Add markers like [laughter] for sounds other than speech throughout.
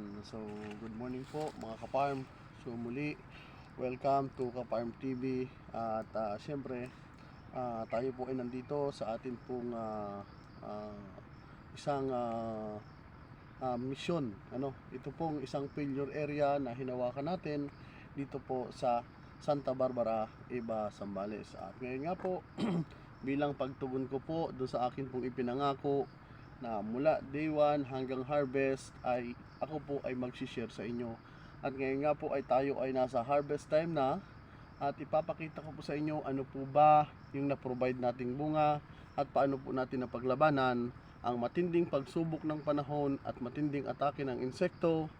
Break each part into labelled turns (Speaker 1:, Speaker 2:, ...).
Speaker 1: Ayan, so good morning po mga kaparm. So muli, welcome to Kaparm TV. At ah, siyempre, ah, tayo po ay nandito sa atin pong ah, ah, isang ah, ah, misyon. Ano, ito pong isang failure area na hinawakan natin dito po sa Santa Barbara, Iba, Zambales. At ngayon nga po, [clears throat] bilang pagtugon ko po doon sa akin pong ipinangako na mula day 1 hanggang harvest ay ako po ay mag-share sa inyo. At ngayon nga po ay tayo ay nasa harvest time na at ipapakita ko po sa inyo ano po ba yung na-provide nating bunga at paano po natin napaglabanan ang matinding pagsubok ng panahon at matinding atake ng insekto,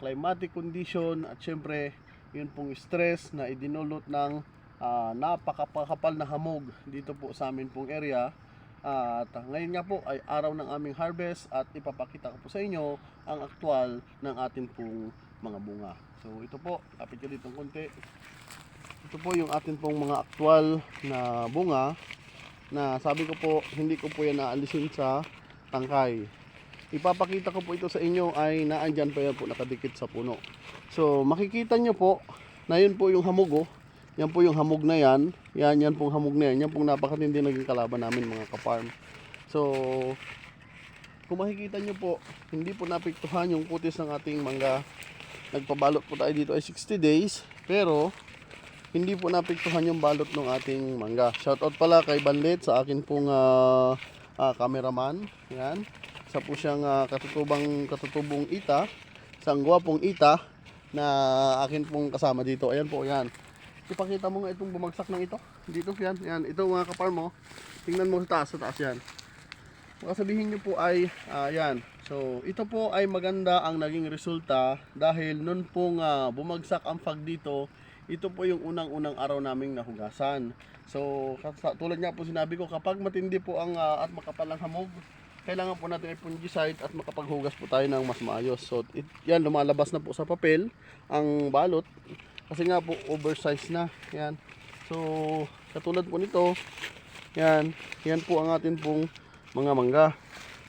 Speaker 1: climatic condition at syempre yun pong stress na idinulot ng ah, napakapakapal na hamog dito po sa amin pong area at ngayon nga po ay araw ng aming harvest at ipapakita ko po sa inyo ang aktwal ng atin pong mga bunga. So ito po, kapit ko dito ng konti. Ito po yung atin pong mga aktwal na bunga na sabi ko po hindi ko po yan naalisin sa tangkay. Ipapakita ko po ito sa inyo ay naandyan pa yan po nakadikit sa puno. So makikita nyo po na yun po yung hamog oh. Yan po yung hamog na yan. Yan, yan pong hamog na yan. Yan pong napakatindi naging kalaban namin mga kaparm. So, kung makikita nyo po, hindi po napiktuhan yung kutis ng ating mangga. Nagpabalot po tayo dito ay 60 days. Pero, hindi po napiktuhan yung balot ng ating mangga. Shoutout pala kay Banlit sa akin pong ah, ah, cameraman. Yan. Isa po siyang ah, katutubang, katutubong ita. Isang gwapong ita na akin pong kasama dito. Ayan po, yan. Ipakita mo nga itong bumagsak ng ito. Dito, yan. Yan. Ito mga kapar mo. Tingnan mo sa taas. Sa taas yan. Baka sabihin nyo po ay, ah, yan. So, ito po ay maganda ang naging resulta dahil nun pong ah, bumagsak ang fag dito, ito po yung unang-unang araw naming nahugasan. So, tulad nga po sinabi ko, kapag matindi po ang ah, at makapal ang hamog, kailangan po natin i-fungicide at makapaghugas po tayo ng mas maayos. So, it, yan, lumalabas na po sa papel ang balot. Kasi nga po, oversize na. Yan. So, katulad po nito, yan, yan po ang atin pong mga mangga.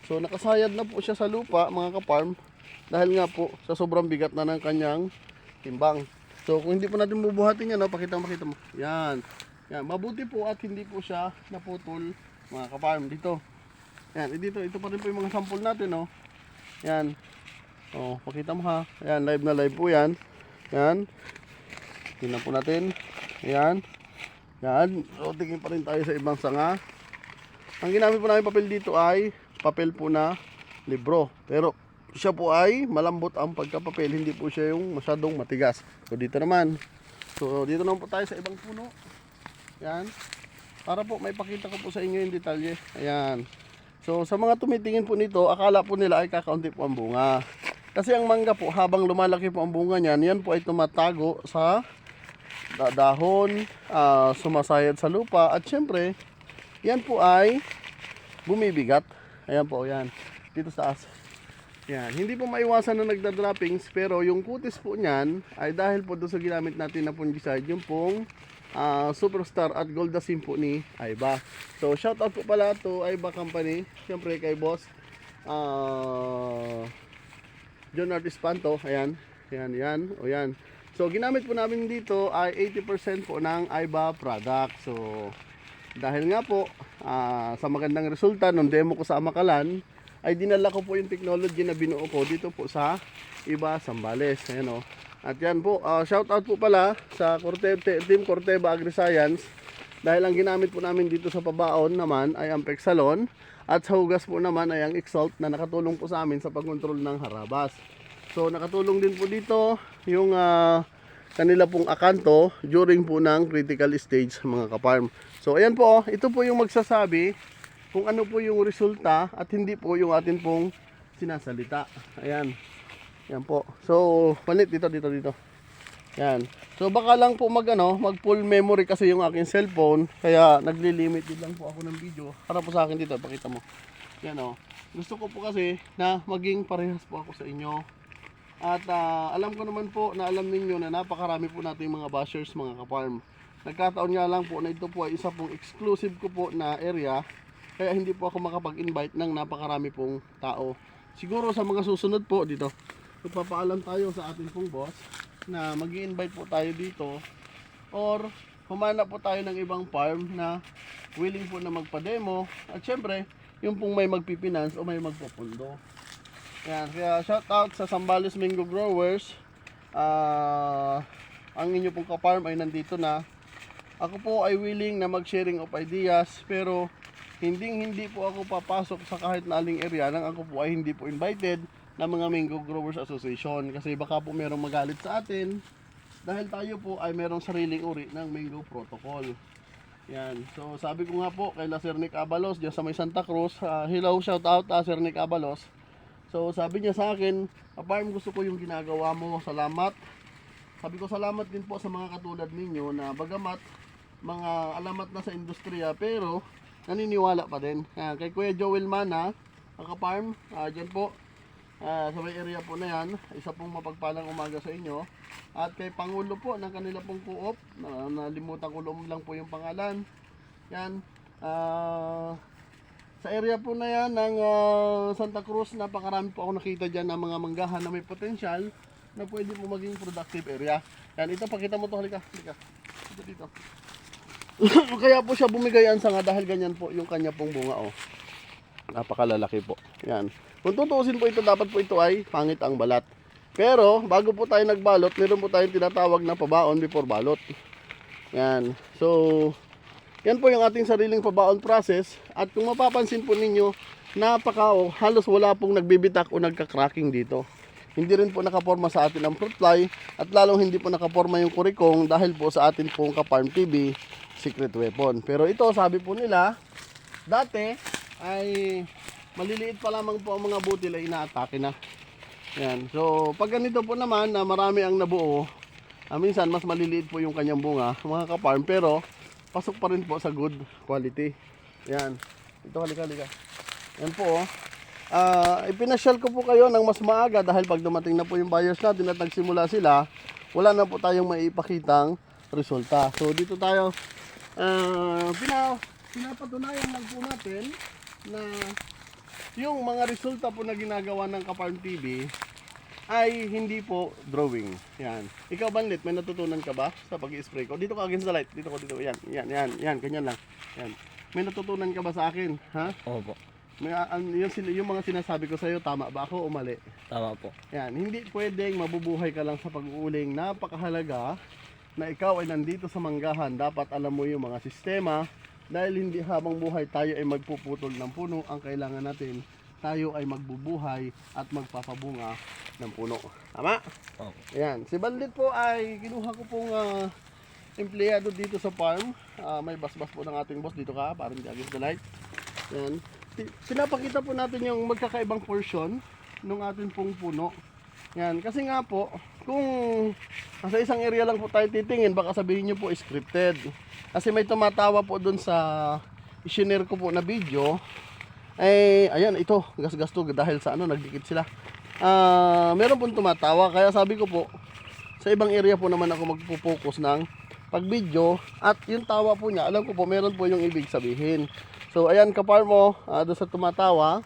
Speaker 1: So, nakasayad na po siya sa lupa, mga kaparm, dahil nga po, sa sobrang bigat na ng kanyang timbang. So, kung hindi po natin bubuhatin yan, no, pakita mo, pakita mo. Yan. Yan, mabuti po at hindi po siya naputol, mga kaparm, dito. Yan, eh, dito, ito pa rin po yung mga sample natin, no. Yan. Oh, pakita mo ha. Yan, live na live po yan. Yan. Tingnan po natin. Yan. Yan. So, tingin pa rin tayo sa ibang sanga. Ang ginamit po namin papel dito ay papel po na libro. Pero siya po ay malambot ang pagkapapel. Hindi po siya yung masyadong matigas. So, dito naman. So, dito naman po tayo sa ibang puno. Yan. Para po may pakita ko po sa inyo yung detalye. Ayan. So sa mga tumitingin po nito, akala po nila ay kakaunti po ang bunga. Kasi ang mangga po, habang lumalaki po ang bunga niyan, yan po ay tumatago sa da- dahon, ah, sumasayad sa lupa, at syempre, yan po ay bumibigat. Ayan po, yan. Dito sa taas. Yan. Hindi po maiwasan na nagda-droppings, pero yung kutis po niyan ay dahil po doon sa ginamit natin na fungicide, yung pong ah, Superstar at Goldasim po ni Aiba. So, shout out po pala to Aiba Company. Siyempre kay boss ah John Art Espanto. Ayan. Ayan, yan. O yan. So, ginamit po namin dito ay 80% po ng Aiba product. So, dahil nga po ah, sa magandang resulta nung demo ko sa Amakalan, ay dinala ko po yung technology na binuo ko dito po sa Iba Sambales. Ayan o. At yan po, ah, shout out po pala sa Corte, Te- Team Corteva AgriScience dahil ang ginamit po namin dito sa pabaon naman ay ang Pexalon at sa hugas po naman ay ang Exalt na nakatulong po sa amin sa pagkontrol ng harabas. So nakatulong din po dito yung ah, kanila pong akanto during po ng critical stage mga kaparm. So ayan po, oh, ito po yung magsasabi kung ano po yung resulta at hindi po yung atin pong sinasalita. Ayan. Yan po. So, palit dito, dito, dito. Yan. So, baka lang po mag, ano, mag full memory kasi yung aking cellphone. Kaya, nagli-limit din lang po ako ng video. Para po sa akin dito, pakita mo. Yan o. Gusto ko po kasi na maging parehas po ako sa inyo. At ah, alam ko naman po na alam ninyo na napakarami po natin mga bashers, mga kaparm. Nagkataon nga lang po na ito po ay isa pong exclusive ko po na area. Kaya hindi po ako makapag-invite ng napakarami pong tao. Siguro sa mga susunod po dito. magpapaalam tayo sa ating pong boss na mag invite po tayo dito or humanap po tayo ng ibang farm na willing po na magpa-demo at syempre yung pong may magpipinance o may magpupundo. Yan, kaya shout out sa Sambales Mango Growers. Ah, ang inyo pong ka-farm ay nandito na. Ako po ay willing na mag-sharing of ideas pero hindi hindi po ako papasok sa kahit na aling area nang ako po ay hindi po invited ng mga Mango Growers Association kasi baka po merong magalit sa atin dahil tayo po ay merong sariling uri ng Mango Protocol. Yan. So sabi ko nga po kay La Sir Nick Abalos diyan sa may Santa Cruz, ah, hello shout out ah, Sir Nick Abalos. So sabi niya sa akin, "Aparm gusto ko yung ginagawa mo. Salamat." Sabi ko salamat din po sa mga katulad ninyo na bagamat mga alamat na sa industriya pero naniniwala pa din. Yan, kay Kuya Joel Mana, ang ka-farm, ah, dyan po, ah, sa may area po na yan, isa pong mapagpalang umaga sa inyo. At kay Pangulo po ng kanila pong co-op, na, nalimutan ko lang po yung pangalan. Yan, ah, sa area po na yan ng ah, Santa Cruz, napakarami po ako nakita dyan ng mga manggahan na may potensyal na pwede po maging productive area. Yan, ito pakita mo to, halika, halika. Dito dito. [coughs] Kaya po siya bumigayan sa nga dahil ganyan po yung kanya pong bunga oh. Napakalalaki po. Yan. Kung tutuusin po ito, dapat po ito ay pangit ang balat. Pero, bago po tayo nagbalot, meron po tayong tinatawag na pabaon before balot. Yan. So, yan po yung ating sariling pabaon process. At kung mapapansin po ninyo, napaka, oh, halos wala pong nagbibitak o nagka-cracking dito. Hindi rin po nakaporma sa atin ang fruit fly at lalong hindi po nakaporma yung kurikong dahil po sa atin pong ka-farm TV secret weapon. Pero ito, sabi po nila, dati ay maliliit pa lamang po ang mga butil ay inaatake na. Yan. So, pag ganito po naman na marami ang nabuo, ah, minsan mas maliliit po yung kanyang bunga, mga ka-farm, pero pasok pa rin po sa good quality. Yan. Ito, halika, halika. Yan po, oh. Ah, ipinasyal ko po kayo ng mas maaga dahil pag dumating na po yung buyers natin at nagsimula sila, wala na po tayong maipakitang resulta. So dito tayo, ah, pina, pinapatunayan lang po natin na yung mga resulta po na ginagawa ng Kaparm TV ay hindi po drawing. Yan. Ikaw Banlit, may natutunan ka ba sa pag-spray ko? Dito ka against the light. Dito ko dito. Yan, yan, yan, yan, ganyan lang. Yan. May natutunan ka ba sa akin? Ha?
Speaker 2: Opo.
Speaker 1: May, an- yung, yung mga sinasabi ko sa iyo, tama ba ako o mali?
Speaker 2: Tama po.
Speaker 1: Yan, hindi pwedeng mabubuhay ka lang sa pag-uuling. Napakahalaga na ikaw ay nandito sa manggahan. Dapat alam mo yung mga sistema dahil hindi habang buhay tayo ay magpuputol ng puno. Ang kailangan natin, tayo ay magbubuhay at magpapabunga ng puno. Tama?
Speaker 2: Opo.
Speaker 1: Ayan, si Bandit po ay kinuha ko pong ah, empleyado dito sa farm. Ah, may basbas po ng ating boss dito ka, parang di against the light. Ayan. Pi- Pinapakita po natin yung magkakaibang portion ng ating pong puno. Yan, kasi nga po, kung nasa isang area lang po tayo titingin, baka sabihin nyo po scripted. Kasi may tumatawa po dun sa isinare ko po na video. Eh, ayan, ito, gas-gas to dahil sa ano, nagdikit sila. Ah, meron pong tumatawa, kaya sabi ko po, sa ibang area po naman ako magpo-focus ng pag-video at yung tawa po niya, alam ko po meron po yung ibig sabihin. So ayan kapar mo, uh, doon sa tumatawa,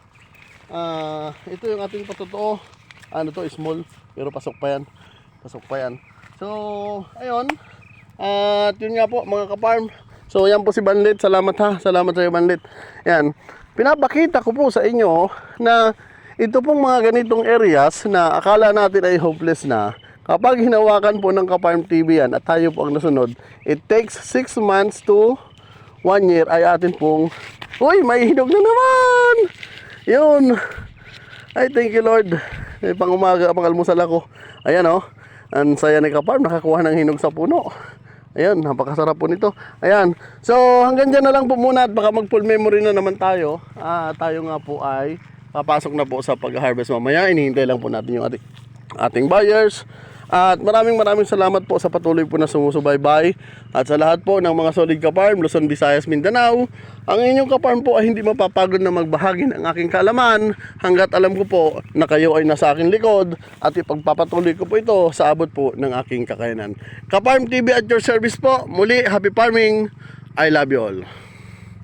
Speaker 1: ah, ito yung ating patotoo. Ano to, small, pero pasok pa yan. Pasok pa yan. So, ayun. At yun nga po mga kaparm. So yan po si Bandit. Salamat ha. Salamat sa iyo Bandit. Yan. Pinapakita ko po sa inyo na ito pong mga ganitong areas na akala natin ay hopeless na. Kapag hinawakan po ng Kaparm TV yan at tayo po ang nasunod, it takes 6 months to 1 year ay atin pong Uy, may hinog na naman! Yun. Ay, thank you Lord. May pang umaga, pang almusal ako. Ayan oh. Ang saya ni Kaparm, nakakuha ng hinog sa puno. Ayan, napakasarap po nito. Ayan. So, hanggang dyan na lang po muna at baka mag full memory na naman tayo. Ah, tayo nga po ay papasok na po sa pag-harvest mamaya. Inihintay lang po natin yung ating, ating buyers. At maraming maraming salamat po sa patuloy po na sumusubaybay. At sa lahat po ng mga solid kaparm, Luzon, Visayas, Mindanao, ang inyong kaparm po ay hindi mapapagod na magbahagi ng aking kalaman hanggat alam ko po na kayo ay nasa aking likod at ipagpapatuloy ko po ito sa abot po ng aking kakayanan. Kaparm TV at your service po. Muli, happy farming. I love you all.